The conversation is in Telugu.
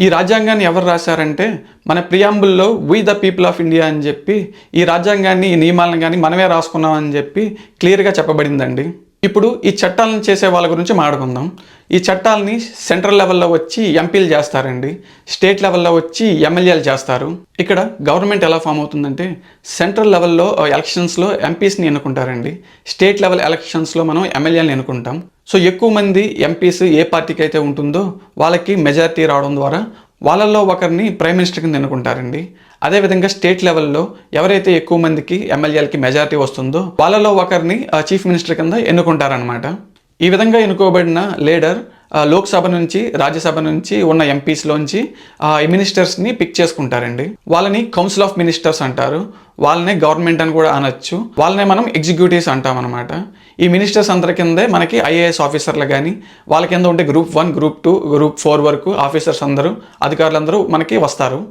ఈ రాజ్యాంగాన్ని ఎవరు రాశారంటే మన ప్రియాంబుల్లో we the people of India అని చెప్పి ఈ రాజ్యాంగాన్ని ఈ నియమాలను కానీ మనమే రాసుకున్నామని చెప్పి క్లియర్గా చెప్పబడిందండి. ఇప్పుడు ఈ చట్టాలను చేసే వాళ్ళ గురించి మాట్లాడుకుందాం. ఈ చట్టాలని సెంట్రల్ లెవెల్లో వచ్చి ఎంపీలు చేస్తారండి. స్టేట్ లెవెల్లో వచ్చి ఎమ్మెల్యేలు చేస్తారు. ఇక్కడ గవర్నమెంట్ ఎలా ఫామ్ అవుతుందంటే సెంట్రల్ లెవెల్లో ఎలక్షన్స్లో ఎంపీస్ని ఎన్నుకుంటారండి. స్టేట్ లెవెల్ ఎలక్షన్స్లో మనం ఎమ్మెల్యేలను ఎన్నుకుంటాం. సో ఎక్కువ మంది ఎంపీస్ ఏ పార్టీకి అయితే ఉంటుందో వాళ్ళకి మెజారిటీ రావడం ద్వారా వాళ్ళల్లో ఒకరిని ప్రైమ్ మినిస్టర్ కింద ఎన్నుకుంటారండి. అదేవిధంగా స్టేట్ లెవెల్లో ఎవరైతే ఎక్కువ మందికి ఎమ్మెల్యేలకి మెజారిటీ వస్తుందో వాళ్ళలో ఒకరిని చీఫ్ మినిస్టర్ కింద ఎన్నుకుంటారనమాట ఈ విధంగా ఎన్నుకోబడిన లీడర్ లోక్సభ నుంచి రాజ్యసభ నుంచి ఉన్న ఎంపీస్లోంచి మినిస్టర్స్ని పిక్ చేసుకుంటారండి. వాళ్ళని కౌన్సిల్ ఆఫ్ మినిస్టర్స్ అంటారు. వాళ్ళనే గవర్నమెంట్ అని కూడా అనొచ్చు. వాళ్ళనే మనం ఎగ్జిక్యూటివ్స్ అంటాం అనమాట ఈ మినిస్టర్స్ అందరి కిందే మనకి ఐఏఎస్ ఆఫీసర్లు కానీ వాళ్ళ కింద ఉంటే group one group two group four వరకు ఆఫీసర్స్ అందరూ అధికారులందరూ మనకి వస్తారు.